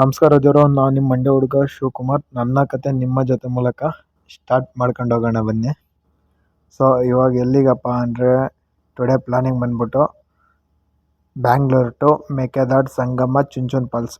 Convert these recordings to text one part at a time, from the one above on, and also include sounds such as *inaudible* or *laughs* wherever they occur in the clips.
ನಮಸ್ಕಾರ ದೇವರು ನಾನು ನಿಮ್ಮ ಮಂಡ್ಯ ಹುಡುಗ ಶಿವಕುಮಾರ್. ನನ್ನ ಕತೆ ನಿಮ್ಮ ಜೊತೆ ಮೂಲಕ ಸ್ಟಾರ್ಟ್ ಮಾಡ್ಕೊಂಡು ಹೋಗೋಣ ಬನ್ನಿ. ಸೊ ಇವಾಗ ಎಲ್ಲಿಗಪ್ಪ ಅಂದರೆ ಟುಡೇ ಪ್ಲಾನಿಂಗ್ ಬಂದ್ಬಿಟ್ಟು Bangalore to Mekedatu Sangama Chunchi falls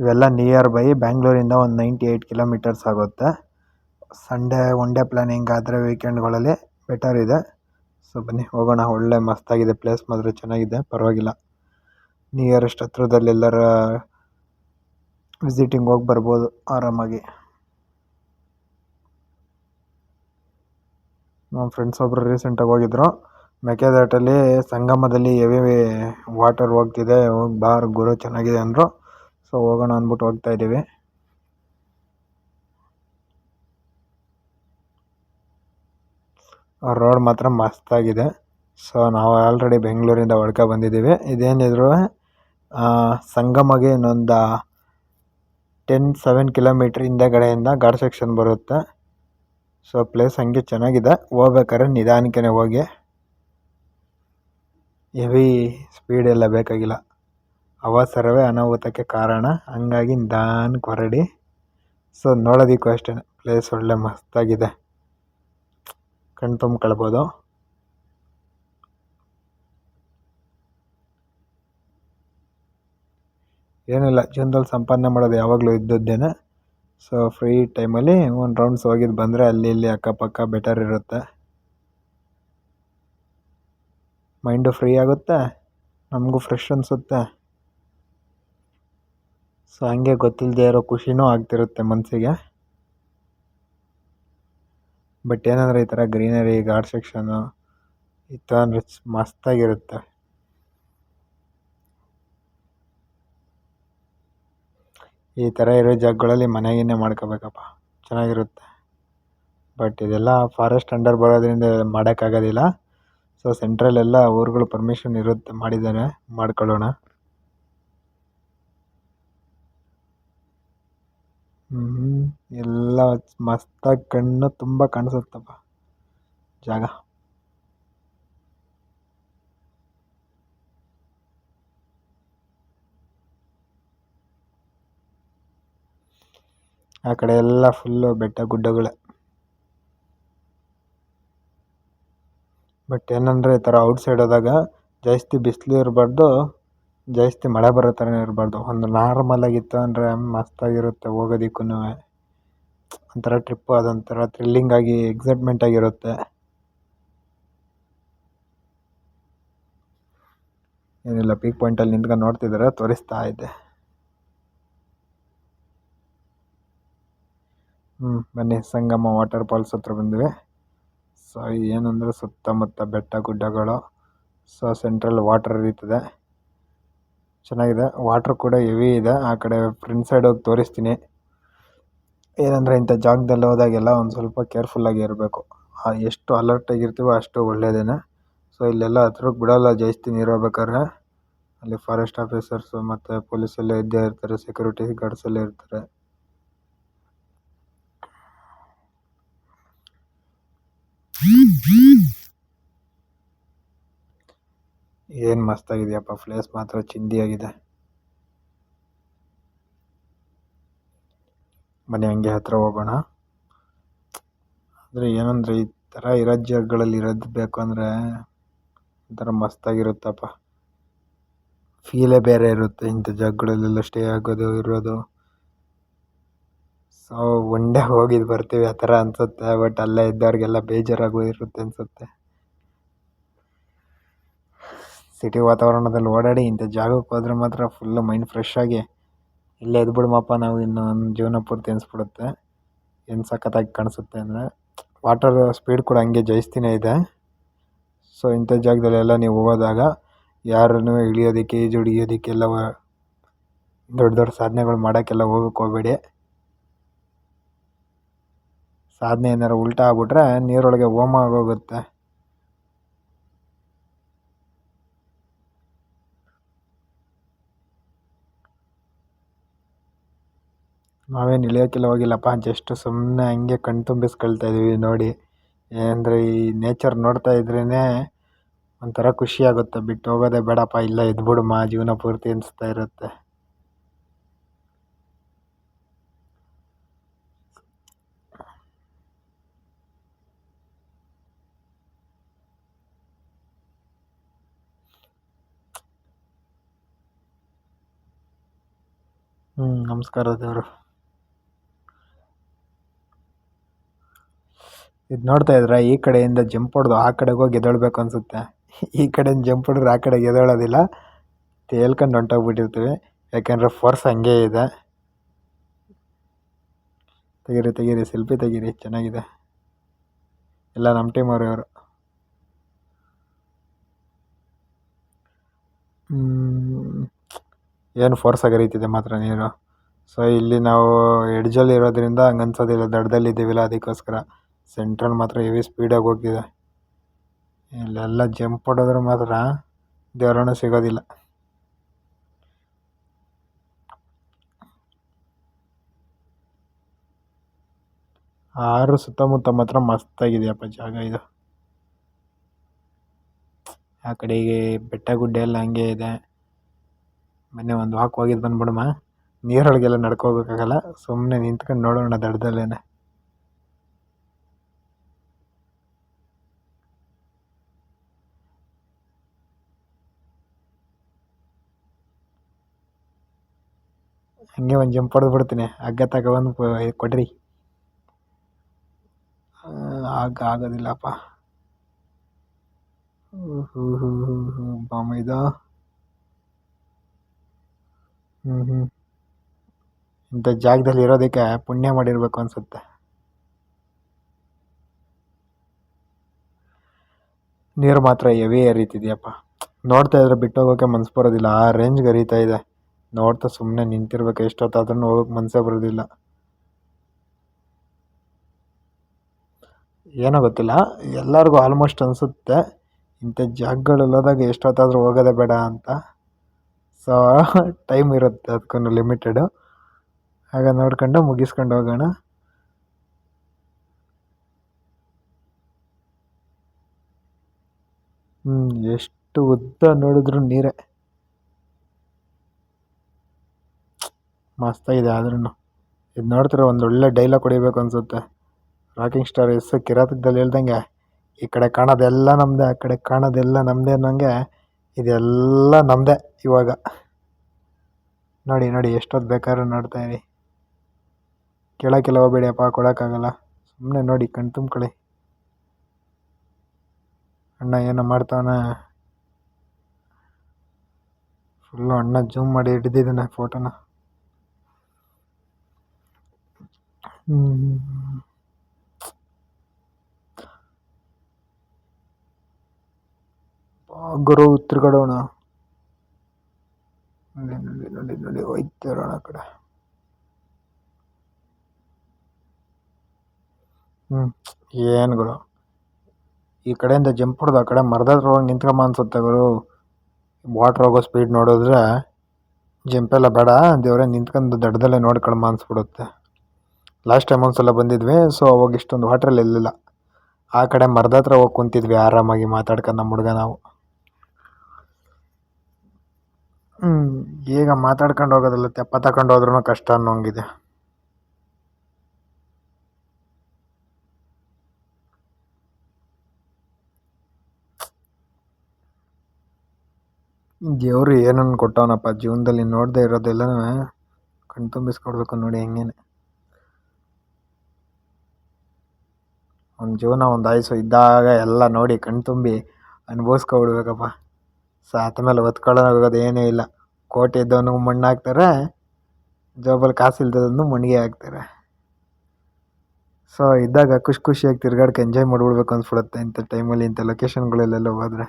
ಇವೆಲ್ಲ ನಿಯರ್ ಬೈ ಬ್ಯಾಂಗ್ಳೂರಿಂದ ಒಂದು ನೈಂಟಿ ಏಯ್ಟ್ ಕಿಲೋಮೀಟರ್ಸ್ ಆಗುತ್ತೆ. ಸಂಡೇ ಒನ್ ಡೇ ಪ್ಲಾನಿಂಗ್ ಆದರೆ ವೀಕೆಂಡ್ಗಳಲ್ಲಿ ಬೆಟರ್ ಇದೆ. ಸೊ ಬನ್ನಿ, ಹೋಗೋಣ. ಒಳ್ಳೆ ಮಸ್ತಾಗಿದೆ ಪ್ಲೇಸ್ ಮಾತ್ರ ಚೆನ್ನಾಗಿದೆ. ಪರವಾಗಿಲ್ಲ. ನಿಯರೆಸ್ಟ್ ಹತ್ರದಲ್ಲಿ ಎಲ್ಲರ ವಿಸಿಟಿಂಗ್ ಹೋಗಿ ಬರ್ಬೋದು ಆರಾಮಾಗಿ. ನಮ್ಮ ಫ್ರೆಂಡ್ಸ್ ಒಬ್ಬರು ರೀಸೆಂಟಾಗಿ ಹೋಗಿದ್ರು. ಮೆಕ್ಕೆದಾಟಲ್ಲಿ ಸಂಗಮದಲ್ಲಿ ಹೆವಿ ವಾಟರ್ ಹೋಗ್ತಿದೆ, ಹೋಗಿ ಬಾರ್ ಗುರು ಚೆನ್ನಾಗಿದೆ ಅಂದರು. ಸೊ ಹೋಗೋಣ ಅಂದ್ಬಿಟ್ಟು ಹೋಗ್ತಾ ಇದ್ದೀವಿ. ರೋಡ್ ಮಾತ್ರ ಮಸ್ತಾಗಿದೆ. ಸೊ ನಾವು ಆಲ್ರೆಡಿ ಬೆಂಗಳೂರಿಂದ ಒಳ್ಕೆ ಬಂದಿದ್ದೀವಿ. ಇದೇನಿದ್ರು ಸಂಗಮಗೆ ಇನ್ನೊಂದು ಟೆನ್ ಸೆವೆನ್ ಕಿಲೋಮೀಟ್ರ್ ಹಿಂದೆಗಡೆಯಿಂದ ಘಾಟ್ ಸೆಕ್ಷನ್ ಬರುತ್ತೆ. ಸೊ ಪ್ಲೇಸ್ ಹಂಗೆ ಚೆನ್ನಾಗಿದೆ. ಹೋಗ್ಬೇಕಾದ್ರೆ ನಿಧಾನಕ್ಕೆ ಹೋಗಿ. ಹೆವಿ ಸ್ಪೀಡ್ ಎಲ್ಲ ಬೇಕಾಗಿಲ್ಲ. ಅವಸರವೇ ಅನಾಹುತಕ್ಕೆ ಕಾರಣ. ಹಂಗಾಗಿ ನಿಧಾನಕ್ಕೆ ಹೊರಡಿ. ಸೊ ನೋಡೋದಕ್ಕೂ ಅಷ್ಟೇ ಪ್ಲೇಸ್ ಒಳ್ಳೆ ಮಸ್ತಾಗಿದೆ. ಕಣ್ಣು ಏನಿಲ್ಲ ಜೀವನದಲ್ಲಿ ಸಂಪಾದನೆ ಮಾಡೋದು ಯಾವಾಗಲೂ ಇದ್ದದ್ದೇನೆ. ಸೊ ಫ್ರೀ ಟೈಮಲ್ಲಿ ಒಂದು ರೌಂಡ್ಸ್ ಹೋಗಿದ್ದು ಬಂದರೆ ಅಲ್ಲಿ ಇಲ್ಲಿ ಅಕ್ಕಪಕ್ಕ ಬೆಟರ್ ಇರುತ್ತೆ. ಮೈಂಡು ಫ್ರೀ ಆಗುತ್ತೆ, ನಮಗೂ ಫ್ರೆಶ್ ಅನಿಸುತ್ತೆ. ಸೊ ಹಂಗೆ ಗೊತ್ತಿಲ್ಲದೆ ಇರೋ ಖುಷಿನೂ ಆಗ್ತಿರುತ್ತೆ ಮನಸ್ಸಿಗೆ ಬಟ್ ಏನಂದರೆ ಈ ಥರ ಗ್ರೀನರಿ ಘಾಟ್ ಸೆಕ್ಷನು ಇತ್ತು ಅಂದರೆ ಮಸ್ತಾಗಿರುತ್ತೆ. ಈ ಥರ ಇರೋ ಜಾಗಗಳಲ್ಲಿ ಮನೆ ಗಿನೆ ಮಾಡ್ಕೋಬೇಕಪ್ಪ. ಚೆನ್ನಾಗಿರುತ್ತೆ. ಬಟ್ ಇದೆಲ್ಲ ಫಾರೆಸ್ಟ್ ಅಂಡರ್ ಬರೋದ್ರಿಂದ ಮಾಡೋಕ್ಕಾಗೋದಿಲ್ಲ. ಸೊ ಸೆಂಟ್ರಲ್ಲೆಲ್ಲ ಊರುಗಳು ಪರ್ಮಿಷನ್ ಇರುತ್ತೆ ಮಾಡಿದ್ದಾರೆ, ಮಾಡ್ಕೊಳ್ಳೋಣ. ಎಲ್ಲ ಮಸ್ತಾಗಿ ಕಣ್ಣು ತುಂಬ ಕಾಣಿಸುತ್ತಪ್ಪ. ಜಾಗ. ಆ ಕಡೆ ಎಲ್ಲ ಫುಲ್ಲು ಬೆಟ್ಟ ಗುಡ್ಡಗಳೇ. ಬಟ್ ಏನಂದರೆ ಈ ಥರ ಔಟ್ಸೈಡ್ ಹೋದಾಗ ಜಾಸ್ತಿ ಬಿಸಿಲು ಇರಬಾರ್ದು, ಜಾಸ್ತಿ ಮಳೆ ಬರೋ ಥರನೇ ಇರಬಾರ್ದು. ಒಂದು ನಾರ್ಮಲಾಗಿತ್ತು ಅಂದರೆ ಮಸ್ತಾಗಿರುತ್ತೆ ಹೋಗೋದಿಕ್ಕೂ ಒಂಥರ ಟ್ರಿಪ್ಪು ಅದೊಂಥರ ಥ್ರಿಲ್ಲಿಂಗ್ ಆಗಿ ಎಕ್ಸೈಟ್ಮೆಂಟ್ ಆಗಿರುತ್ತೆ. ಏನಿಲ್ಲ ಪೀಕ್ ಪಾಯಿಂಟಲ್ಲಿ ನಿಂತ್ಕೊಂಡು ನೋಡ್ತಿದ್ದಾರೆ, ತೋರಿಸ್ತಾ ಇದ್ದೆ ಹ್ಞೂ ಬನ್ನಿ. ಸಂಗಮ ವಾಟರ್ ಫಾಲ್ಸ್ ಹತ್ರ ಬಂದ್ವಿ. ಸೊ ಏನಂದರೆ ಸುತ್ತಮುತ್ತ ಬೆಟ್ಟ ಗುಡ್ಡಗಳು. ಸೊ ಸೆಂಟ್ರಲ್ ವಾಟರ್ ಹರಿತದೆ ಚೆನ್ನಾಗಿದೆ. ವಾಟ್ರ್ ಕೂಡ ಹೆವಿ ಇದೆ. ಆ ಕಡೆ ಫ್ರಂಟ್ ಸೈಡ್ ಹೋಗಿ ತೋರಿಸ್ತೀನಿ. ಏನಂದರೆ ಇಂಥ ಜಾಗದಲ್ಲಿ ಹೋದಾಗೆಲ್ಲ ಒಂದು ಸ್ವಲ್ಪ ಕೇರ್ಫುಲ್ಲಾಗಿ ಇರಬೇಕು. ಎಷ್ಟು ಅಲರ್ಟಾಗಿ ಇರ್ತೀವೋ ಅಷ್ಟು ಒಳ್ಳೆಯದೇನೆ ಸೊ ಇಲ್ಲೆಲ್ಲ ಹತ್ರಕ್ಕೆ ಬಿಡೋಲ್ಲ. ಜಾಸ್ತಿ ನೀರು ಹೋಗ್ಬೇಕಾದ್ರೆ. ಅಲ್ಲಿ ಫಾರೆಸ್ಟ್ ಆಫೀಸರ್ಸು ಮತ್ತು ಪೊಲೀಸೆಲ್ಲ ಇದ್ದೇ ಇರ್ತಾರೆ. ಸೆಕ್ಯೂರಿಟಿ ಗಾರ್ಡ್ಸ್ ಎಲ್ಲ ಇರ್ತಾರೆ. ಏನು ಮಸ್ತಾಗಿದೆಯಪ್ಪ ಪ್ಲೇಸ್ ಮಾತ್ರ ಚಿಂದಿಯಾಗಿದೆ. ಮನೆ ಹಂಗೆ ಹತ್ತಿರ ಹೋಗೋಣ. ಆದರೆ ಏನಂದರೆ ಈ ಥರ ಇರೋ ಜಾಗಗಳಲ್ಲಿ ಇರೋದು ಬೇಕು ಅಂದರೆ ಒಂಥರ ಮಸ್ತಾಗಿರುತ್ತಪ್ಪ. ಫೀಲೇ ಬೇರೆ ಇರುತ್ತೆ, ಇಂಥ ಜಾಗಗಳಲ್ಲೆಲ್ಲ ಸ್ಟೇ ಆಗೋದು, ಇರೋದು. ಸೊ ಒನ್ ಡೇ ಹೋಗಿದ್ದು ಬರ್ತೀವಿ ಆ ಥರ ಅನಿಸುತ್ತೆ ಬಟ್ ಅಲ್ಲೇ ಇದ್ದವ್ರಿಗೆಲ್ಲ ಬೇಜಾರಾಗೂ ಇರುತ್ತೆ ಅನಿಸುತ್ತೆ. ಸಿಟಿ ವಾತಾವರಣದಲ್ಲಿ ಓಡಾಡಿ ಇಂಥ ಜಾಗಕ್ಕೆ ಹೋದ್ರೆ ಮಾತ್ರ ಫುಲ್ಲು ಮೈಂಡ್ ಫ್ರೆಶ್ ಆಗಿ ಇಲ್ಲೇ ಇದ್ಬಿಡ್ಮಪ್ಪ ನಾವು ಇನ್ನು ಜೀವನ ಪೂರ್ತಿ ಅನಿಸ್ಬಿಡುತ್ತೆ ಏನು ಸಖತ್ತಾಗಿ ಕಾಣಿಸುತ್ತೆ ಅಂದರೆ ವಾಟರ್ ಸ್ಪೀಡ್ ಕೂಡ ಹಂಗೆ ಜಾಸ್ತಿನೇ ಇದೆ. ಸೊ ಇಂಥ ಜಾಗದಲ್ಲೆಲ್ಲ ನೀವು ಹೋದಾಗ ಯಾರನ್ನು ಇಳಿಯೋದಕ್ಕೆ, ಈಜು ಹಿಡಿಯೋದಕ್ಕೆಲ್ಲ ದೊಡ್ಡ ದೊಡ್ಡ ಸಾಧನೆಗಳು ಮಾಡೋಕ್ಕೆಲ್ಲ ಹೋಗಕ್ಕೆ ಹೋಗಬೇಡಿ. ಸಾಧನೆ ಏನಾರು ಉಲ್ಟಾ ಆಗ್ಬಿಟ್ರೆ ನೀರೊಳಗೆ ಹೋಮ ಆಗೋಗುತ್ತೆ. ನಾವೇನು ಇಳಿಯೋಕ್ಕೆಲ್ಲ ಹೋಗಿಲ್ಲಪ್ಪ ಜಸ್ಟ್ ಸುಮ್ಮನೆ ಹಂಗೆ ಕಣ್ತುಂಬಿಸ್ಕೊಳ್ತಾ ಇದ್ದೀವಿ ನೋಡಿ. ಏನಂದರೆ ಈ ನೇಚರ್ ನೋಡ್ತಾ ಇದ್ರೇ ಒಂಥರ ಖುಷಿ ಆಗುತ್ತೆ. ಬಿಟ್ಟು ಹೋಗೋದೇ ಬೇಡಪ್ಪ, ಇಲ್ಲ ಇಲ್ಲೇ ಮಾ, ಜೀವನ ಪೂರ್ತಿ ಅನಿಸ್ತಾ ಇರುತ್ತೆ. ಹ್ಞೂ ನಮಸ್ಕಾರ ದೇವರು. ಇದು ನೋಡ್ತಾ ಇದ್ರ, ಈ ಕಡೆಯಿಂದ ಜಂಪ್ ಹೊಡೆದು ಆ ಕಡೆಗೆ ಹೋಗಿ ಎದ್ದೇಳ್ಬೇಕು ಅನಿಸುತ್ತೆ. ಈ ಕಡೆಯಿಂದ ಜಂಪ್ ಹೊಡೆದ್ರೆ ಆ ಕಡೆಗೆ ಎದ್ದೇಳೋದಿಲ್ಲ. ತೇಲ್ಕೊಂಡು ಹೊಂಟೋಗ್ಬಿಟ್ಟಿರ್ತೀವಿ. ಯಾಕೆಂದರೆ ಫೋರ್ಸ್ ಹಂಗೆ ಇದೆ. ತೆಗೀರಿ ತೆಗೀರಿ ಸೆಲ್ಫಿ ತೆಗೀರಿ, ಚೆನ್ನಾಗಿದೆ. ಎಲ್ಲ ನಮ್ಮ ಟೀಮ್ ಅವರು ಇವರು ಏನು ಫೋರ್ಸಾಗಿ ಹರಿತಿದೆ ಮಾತ್ರ ನೀರು. ಸೊ ಇಲ್ಲಿ ನಾವು ಎಡ್ಜಲ್ಲಿ ಇರೋದ್ರಿಂದ ಹಂಗೆ ಅನ್ಸೋದಿಲ್ಲ ದಡದಲ್ಲಿ ಇದ್ದೀವಿಲ್ಲ ಅದಕ್ಕೋಸ್ಕರ. ಸೆಂಟ್ರಲ್ಲಿ ಮಾತ್ರ ಹೆವಿ ಸ್ಪೀಡಾಗಿ ಹೋಗ್ತಿದೆ. ಇಲ್ಲೆಲ್ಲ ಜಂಪ್ ಹೊಡೆದ್ರೆ ಮಾತ್ರ ದೇವರನ್ನು ಸಿಗೋದಿಲ್ಲ. ಆರು ಸುತ್ತಮುತ್ತ ಮಾತ್ರ ಮಸ್ತಾಗಿದೆಯಪ್ಪ ಜಾಗ ಇದು. ಆ ಕಡೆಗೆ ಬೆಟ್ಟ ಗುಡ್ಡ ಎಲ್ಲ ಹಂಗೆ ಇದೆ. ಮೊನ್ನೆ ಒಂದು ವಾಕ್ ಹೋಗಿದ್ದು ಬಂದ್ಬಿಡಮ್ಮ ನೀರೊಳಗೆಲ್ಲ ನಡ್ಕೋಬೇಕಾಗಲ್ಲ. ಸುಮ್ಮನೆ ನಿಂತ್ಕೊಂಡು ನೋಡೋಣ ದಡದಲ್ಲೇನೆ. ಹಂಗೆ ಒಂದು ಜಂಪ್ ಹೊಡೆದು ಬಿಡ್ತೀನಿ. ಹಗ್ಗ ತಗೊಬಂದು ಕೊಡ್ರಿ. ಆಗ ಆಗೋದಿಲ್ಲಪ್ಪ. ಹ್ಞೂ ಹ್ಞೂ ಹ್ಞೂ ಹ್ಞೂ ಬಾಮ ಇದು? ಹ್ಞೂ ಹ್ಞೂ ಇಂಥ ಜಾಗದಲ್ಲಿ ಇರೋದಕ್ಕೆ ಪುಣ್ಯ ಮಾಡಿರಬೇಕು ಅನಿಸುತ್ತೆ. ನೀರು ಮಾತ್ರ ಹೆವಿ ಹರಿತಿದೆಯಪ್ಪ. ನೋಡ್ತಾ ಇದ್ರೆ ಬಿಟ್ಟು ಹೋಗೋಕೆ ಮನ್ಸು ಬರೋದಿಲ್ಲ. ಆ ರೇಂಜ್ಗೆ ಹರಿತಾ ಇದೆ. ನೋಡ್ತಾ ಸುಮ್ಮನೆ ನಿಂತಿರ್ಬೇಕು. ಎಷ್ಟೊತ್ತಾದ್ರೂ ಹೋಗೋಕೆ ಮನಸ್ಸೇ ಬರೋದಿಲ್ಲ. ಏನೋ ಗೊತ್ತಿಲ್ಲ. ಎಲ್ಲರಿಗೂ ಆಲ್ಮೋಸ್ಟ್ ಅನಿಸುತ್ತೆ. ಇಂಥ ಜಾಗಗಳಲ್ಲಿ ಎಷ್ಟೊತ್ತಾದರೂ ಹೋಗೋದೇ ಬೇಡ ಅಂತ. ಸೊ ಟೈಮ್ *laughs* ಇರುತ್ತೆ ಅದಕ್ಕೂ ಲಿಮಿಟೆಡು ಆಗ ನೋಡ್ಕೊಂಡು ಮುಗಿಸ್ಕೊಂಡು ಹೋಗೋಣ. ಹ್ಞೂ ಎಷ್ಟು ಉದ್ದ ನೋಡಿದ್ರು ನೀರೇ. ಮಸ್ತಾಗಿದೆ ಆದ್ರೂ ಇದು ನೋಡ್ತಿರೋ ಒಂದು ಒಳ್ಳೆ ಡೈಲಾಗ್ ಹೊಡಿಬೇಕು ಅನಿಸುತ್ತೆ. ರಾಕಿಂಗ್ ಸ್ಟಾರ್ ಎಸ್ ಕಿರಾತಕದಲ್ಲಿ ಹೇಳ್ದಂಗೆ, ಈ ಕಡೆ ಕಾಣೋದೆಲ್ಲ ನಮ್ಮದೇ ಆ ಕಡೆ ಕಾಣೋದೆಲ್ಲ ನಮ್ಮದೇ ಅನ್ನೋಂಗೆ ಇದೆಲ್ಲ ನಮ್ಮದೇ ಇವಾಗ. ನೋಡಿ ನೋಡಿ, ಎಷ್ಟೊತ್ತು ಬೇಕಾದ್ರೂ ನೋಡ್ತಾ ಕೇಳೋಕ್ಕೆಲ್ಲ ಹೋಗ್ಬೇಡಿ ಅಪ್ಪ ಕೊಡೋಕ್ಕಾಗಲ್ಲ. ಸುಮ್ಮನೆ ನೋಡಿ ಕಣ್ ತುಂಬ್ಕೊಳ್ಳಿ. ಅಣ್ಣ ಏನೋ ಮಾಡ್ತಾವನ. ಫುಲ್ಲು ಅಣ್ಣ ಜೂಮ್ ಮಾಡಿ ಹಿಡ್ದಿದ್ದಾನೆ ಫೋಟೋನ. ಹ್ಞೂ ಗುರು ತಿರ್ಗಡೋಣ. ನೋಡಿ ನೋಡಿ ನೋಡಿ ನೋಡಿ ವೈದ್ಯರೋಣ ಕಡೆ. ಹ್ಞೂ ಏನುಗಳು ಈ ಕಡೆಯಿಂದ ಜಂಪ್ ಹೊಡೆದು ಆ ಕಡೆ ಮರದ ಹತ್ರ ಹೋಗಿ ನಿಂತ್ಕೊಂಬ ಅನ್ಸುತ್ತೆ ಗುರು. ವಾಟ್ರ್ ಹೋಗೋ ಸ್ಪೀಡ್ ನೋಡಿದ್ರೆ ಜಂಪೆಲ್ಲ ಬೇಡ, ದೇವರೇ ನಿಂತ್ಕೊಂಡು ದಡದಲ್ಲೇ ನೋಡ್ಕೊಳಮ್ಮ ಅನ್ಸ್ಬಿಡುತ್ತೆ. ಲಾಸ್ಟ್ ಟೈಮ್ ಒಂದು ಸಲ ಬಂದಿದ್ವಿ ಸೊ ಅವಾಗ ಇಷ್ಟೊಂದು ವಾಟ್ರಲ್ಲಿ ಇರಲಿಲ್ಲ. ಆ ಕಡೆ ಮರದ ಹತ್ರ ಹೋಗಿ ಕುಂತಿದ್ವಿ, ಆರಾಮಾಗಿ ಮಾತಾಡ್ಕೊಂಡು ನಮ್ಮ ಹುಡುಗ ನಾವು ಹ್ಞೂ ಈಗ ಮಾತಾಡ್ಕೊಂಡು ಹೋಗೋದಲ್ಲ, ತೆಪ್ಪ ತಗೊಂಡು ಹೋದ್ರೂ ಕಷ್ಟ ಅನ್ನೋಂಗಿದೆ. ದೇವರು ಏನನ್ನು ಕೊಟ್ಟವನಪ್ಪ? ಜೀವನದಲ್ಲಿ ನೋಡದೆ ಇರೋದೆಲ್ಲನೂ ಕಣ್ ತುಂಬಿಸ್ಕೊಡ್ಬೇಕು ನೋಡಿ ಹೆಂಗೇನೆ. ಒಂದು ಜೀವನ ಒಂದು ಆಯಸ್ಸು ಇದ್ದಾಗ ಎಲ್ಲ ನೋಡಿ ಕಣ್ತುಂಬಿ ಅನುಭವಿಸ್ಕೊಬಿಡ್ಬೇಕಪ್ಪ. ಸಾತ ಮೇಲೆ ಒತ್ಕೊಳ್ಳೋದು ಏನೇ ಇಲ್ಲ. ಕೋಟಿ ಇದ್ದವನು ಮಣ್ಣು ಹಾಕ್ತಾರೆ, ಜೋಬಲ್ಲಿ ಕಾಸು ಇಲ್ದದನ್ನು ಮಣ್ಣಿಗೆ ಹಾಕ್ತಾರೆ. ಸೊ ಇದ್ದಾಗ ಖುಷಿ ಖುಷಿಯಾಗಿ ತಿರ್ಗಾಡ್ಕೆ ಎಂಜಾಯ್ ಮಾಡಿಬಿಡ್ಬೇಕು ಅನ್ಸ್ಬಿಡುತ್ತೆ ಇಂಥ ಟೈಮಲ್ಲಿ ಇಂಥ ಲೊಕೇಶನ್ಗಳಲ್ಲೆಲ್ಲ ಹೋದರೆ.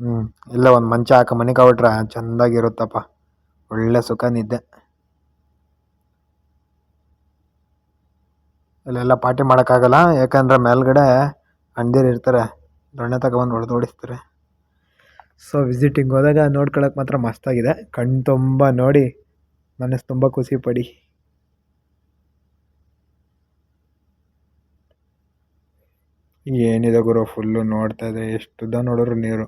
ಹ್ಞೂ ಇಲ್ಲ ಒಂದು ಮಂಚ ಹಾಕ ಮನೆ ಕಾಬಿಟ್ರೆ ಚೆಂದಾಗಿರುತ್ತಪ್ಪ. ಒಳ್ಳೆ ಸುಖ ನಿದ್ದೆ. ಇಲ್ಲೆಲ್ಲ ಪಾರ್ಟಿ ಮಾಡೋಕ್ಕಾಗಲ್ಲ, ಯಾಕಂದರೆ ಮೇಲ್ಗಡೆ ಅಣ್ಣದಿರು ಇರ್ತಾರೆ, ದೊಣ್ಣೆ ತಗೊಬಂದು ಹೊಡೆದು ಓಡಿಸ್ತಾರೆ ಸೊ ವಿಸಿಟಿಂಗ್ ಹೋದಾಗ ನೋಡ್ಕೊಳಕ್ಕೆ ಮಾತ್ರ ಮಸ್ತಾಗಿದೆ ಕಣ್ಣು ತುಂಬ ನೋಡಿ, ಮನಸ್ಸು ತುಂಬ ಖುಷಿ ಪಡಿ. ಏನಿದೆ ಗುರು ಫುಲ್ಲು ನೋಡ್ತಾ ಇದೆ ಎಷ್ಟು ನೋಡೋರು ನೀರು.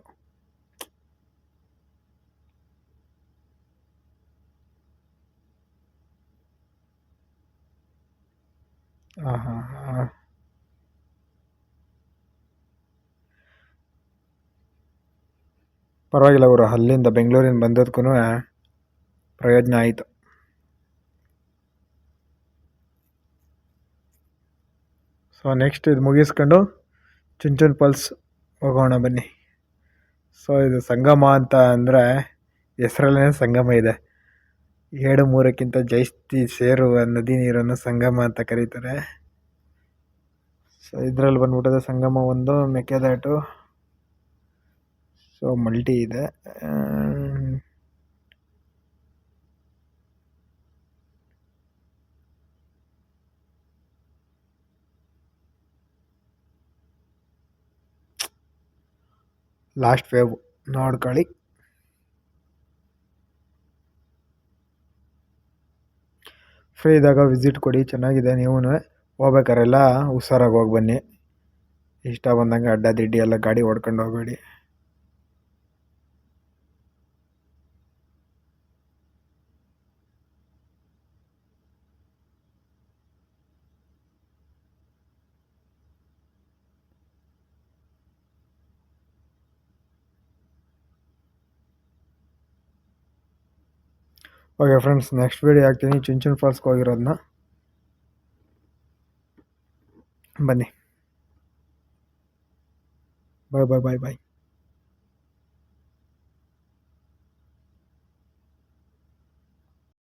ಹಾಂ ಹಾ ಪರವಾಗಿಲ್ಲ ಅವರು ಅಲ್ಲಿಂದ ಬೆಂಗಳೂರಿಂದ ಬಂದದ್ಕೂ ಪ್ರಯೋಜನ ಆಯಿತು. ಸೊ ನೆಕ್ಸ್ಟ್ ಇದು ಮುಗಿಸ್ಕೊಂಡು ಚುಂಚುನ್ ಪಲ್ಸ್ ಹೋಗೋಣ ಬನ್ನಿ. ಸೊ ಇದು ಸಂಗಮ ಅಂತ ಅಂದರೆ ಹೆಸರಲ್ಲೇ ಸಂಗಮ ಇದೆ. ಏಳು ಮೂರಕ್ಕಿಂತ ಜೈಸ್ತಿ ಸೇರುವ ನದಿ ನೀರನ್ನು ಸಂಗಮ ಅಂತ ಕರೀತಾರೆ. ಸೊ ಇದರಲ್ಲಿ ಬಂದ್ಬಿಟ್ಟದೆ ಸಂಗಮ ಒಂದು, ಮೆಕ್ಕೆದಾಟು. ಸೊ ಮಲ್ಟಿ ಇದೆ. ಲಾಸ್ಟ್ ವೇವ್ ನೋಡ್ಕೊಳ್ಳಿ. ಫ್ರೀ ಇದ್ದಾಗ ವಿಸಿಟ್ ಕೊಡಿ, ಚೆನ್ನಾಗಿದೆ ನೀವು ಹೋಗ್ಬೇಕಾರೆಲ್ಲ ಹುಷಾರಾಗಿ ಹೋಗಿ ಬನ್ನಿ. ಇಷ್ಟ ಬಂದಂಗೆ ಅಡ್ಡ ದಿಡ್ಡಿ ಎಲ್ಲ ಗಾಡಿ ಹೊಡ್ಕೊಂಡು ಹೋಗಬೇಡಿ. ಓಕೆ ಫ್ರೆಂಡ್ಸ್ ನೆಕ್ಸ್ಟ್ ವೀಡಿಯೋ ಹಾಕ್ತೀನಿ ಚುಂಚುನ್ ಫಾಲ್ಸ್ಗೆ ಹೋಗಿರೋದನ್ನ ಬನ್ನಿ ಬಾಯ್ ಬಾಯ್ ಬಾಯ್ ಬಾಯ್